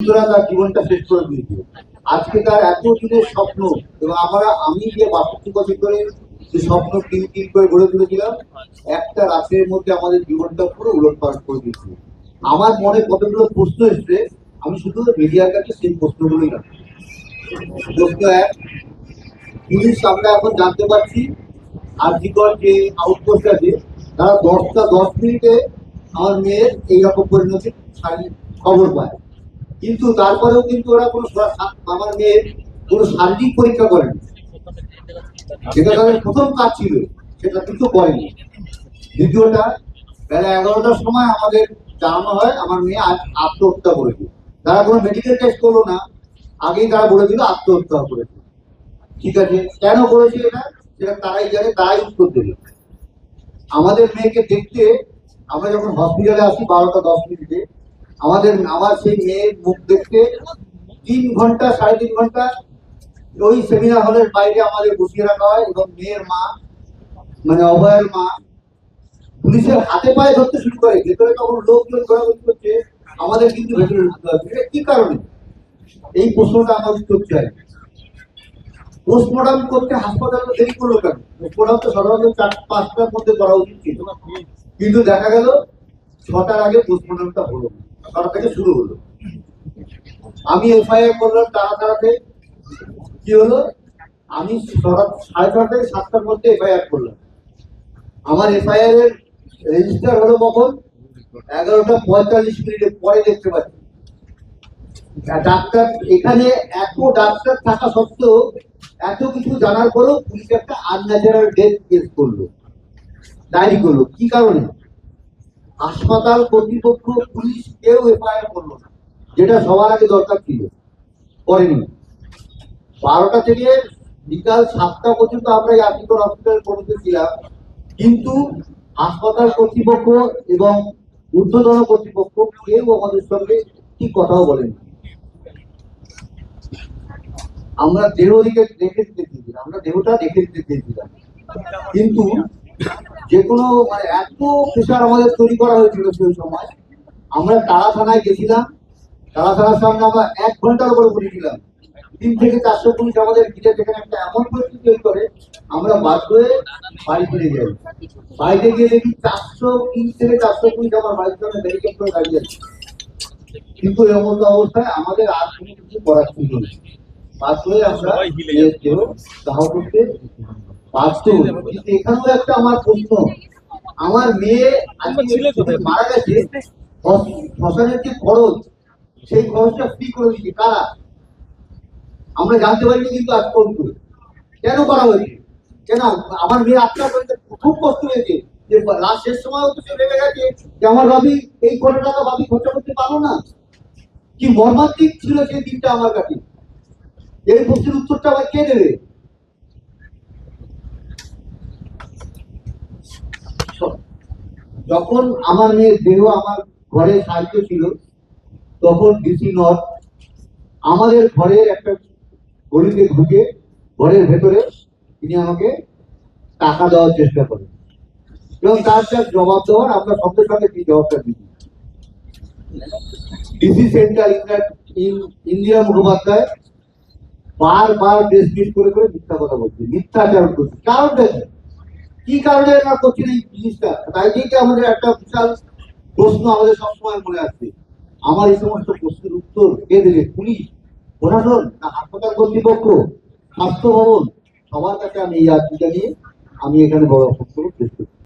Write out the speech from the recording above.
তার জীবনটা শেষ করে আজকে তার এত স্বপ্ন, এবং আমরা, আমি যে স্বপ্ন করে গড়ে তুলেছিলাম, একটা রাতের মধ্যে আমাদের জীবনটা করে দিয়েছে। আমার মনে কতগুলো প্রশ্ন এসছে, আমি শুধু মিডিয়ার কাছে সেই প্রশ্নগুলোই প্রশ্ন এক, পুলিশ আমরা এখন জানতে পারছি, আর্থিকর যে আউটপোস্ট আছে, তারা দশটা দশ মিনিটে আমার মেয়ের এইরকম পরিণতি খবর পায়। কিন্তু তারপরেও কিন্তু ওরা কোনো আমার মেয়ের কোনো শারীরিক পরীক্ষা করেনি। সেটা তাদের প্রথম কাজ ছিল, সেটা কিন্তু করেনি। দ্বিতীয়টা, বেলা এগারোটার সময় আমাদের জানানো হয়, আমার মেয়ে আজ আত্মহত্যা করেছে। তারা কোনো মেডিকেল টেস্ট করল না, আগেই তারা বলে দিল আত্মহত্যা করেছে। ঠিক আছে, কেন করেছে এটা? সেটা তারাই জানে, তারাই উত্তর দেবে। আমাদের মেয়েকে দেখতে আমরা যখন হসপিটালে আসি, বারোটা দশ মিনিটে আমাদের আমার সেই মেয়ের মুখ দেখতে তিন ঘণ্টা, সাড়ে তিন ঘণ্টা ওই সেমিনার হলের বাইরে আমাদের বসিয়ে রাখা হয় এবং মেয়ের মা মানে অভয়ের মা পুলিশের হাতে পায়ে ধরতে শুরু করে। ভেতরে তখন লোকজন ঘোরাঘুরি করছে, আমাদের কিন্তু ভেতরে ঢুকতে হবে। এটা কি কারণে? এই প্রশ্নটা আমার উত্তর চাই। পোস্টমর্টম করতে হাসপাতালে দেরি করল কেন? পোস্টমর্টম তো সাধারণত চার, পাঁচটার মধ্যে করা উচিত ছিল। কিন্তু দেখা গেল, ছটার আগে পোস্টমর্টমটা হলো না। থেকে শুরু হলো। আমি এফআইআর করলাম তারা তাড়াতে কি হলো? আমি সাড়ে ছটা থেকে সাতটার মধ্যে এফআইআর করলাম। আমার এফআইআর এর রেজিস্টার হলো কখন? এগারোটা পঁয়তাল্লিশ মিনিটের পরে দেখতে পাচ্ছি। ডাক্তার, এখানে এত ডাক্তার থাকা সত্ত্বেও এত কিছু জানার পরেও পুলিশ একটা আনন্যাচারাল ডেথ কেস করল। ডায়েরি করল। কি কারণে? হাসপাতাল কর্তৃপক্ষ, পুলিশ কেউ এফআইআর করল না। যেটা সবার আগে দরকার ছিল, করেনি। বারোটা থেকে বিকাল সাতটা পর্যন্ত আমরা এই আর্টিকল হসপিটাল ছিলাম। কিন্তু হাসপাতাল কর্তৃপক্ষ এবং ঊর্ধ্বতন কর্তৃপক্ষ কেউ আমাদের সঙ্গে ঠিক কথাও বলেনি। আমরা দেহ দিকে দেখে দিতে আমরা দেহটা দেখে দিতে চেয়েছিলাম কিন্তু যে কোনো মানে এত প্রেশার আমাদের তৈরি করা হয়েছিল সেই সময়। আমরা তারা থানায় গেছিলাম। তারা থানার সামনে আমরা এক ঘণ্টার উপরে বসেছিলাম তিন থেকে চারশো পুলিশ আমাদের ঘিরে যেখানে একটা এমন পরিস্থিতি তৈরি করে আমরা বাধ্য হয়ে বাড়ি ফিরে যাই বাড়িতে গিয়ে দেখি চারশো তিন থেকে চারশো পুলিশ আমার বাড়ির সামনে ব্যারিকেড করে দাঁড়িয়ে আছে। কিন্তু এমন অবস্থায় আমাদের আর কোনো কিছু করার ছিল না। বাধ্য হয়ে আমরা দেহ দাহ করতে এখানেও একটা আমার প্রশ্ন। আমার মেয়ে আজকে মারা গেছে শ্মশানের যে খরচ সেই খরচটা ফ্রি করে দিচ্ছে কারা? আমরা জানতে পারিনি কিন্তু আজ পর্যন্ত। কেন করা হয়েছে? কেন? আমার মেয়ে আত্মা করতে খুব কষ্ট হয়েছে যে লাস্ট শেষ সময় তো সে ভেবে গেছে। যে আমার ভাবি এই কোটি টাকা ভাবি খরচা করতে পারল না। কি মর্মান্তিক ছিল সেই দিনটা আমার কাছে। এই প্রশ্নের উত্তরটা আবার কে দেবে? যখন আমার মেয়ের দেহ আমার ঘরে সাহায্য ছিল, তখন ডিসি নট আমাদের ঘরের একটা গলিতে ঢুকে ঘরের ভেতরে তিনি আমাকে টাকা দেওয়ার চেষ্টা করেন এবং তার যা জবাব দেওয়ার, আমরা সঙ্গে সঙ্গে সেই জবাবটা দিই। ডিসি সেন্টার ইন্দিরা মুখোপাধ্যায় বারবার ডিসমিস করে করে মিথ্যা কথা বলছে মিথ্যাচারণ করছে। কারণটা? কি কারণে এরা করছেন এই জিনিসটা? তাই থেকে আমাদের একটা বিশাল প্রশ্ন আমাদের সবসময় মনে আসবে আমার এই সমস্ত প্রশ্নের উত্তর কে দেবে? পুলিশ, প্রশাসন না হাসপাতাল কর্তৃপক্ষ? স্বাস্থ্য ভবন? সবার কাছে আমি এই আর্জিটা নিয়ে আমি এখানে বড় বক্তব্য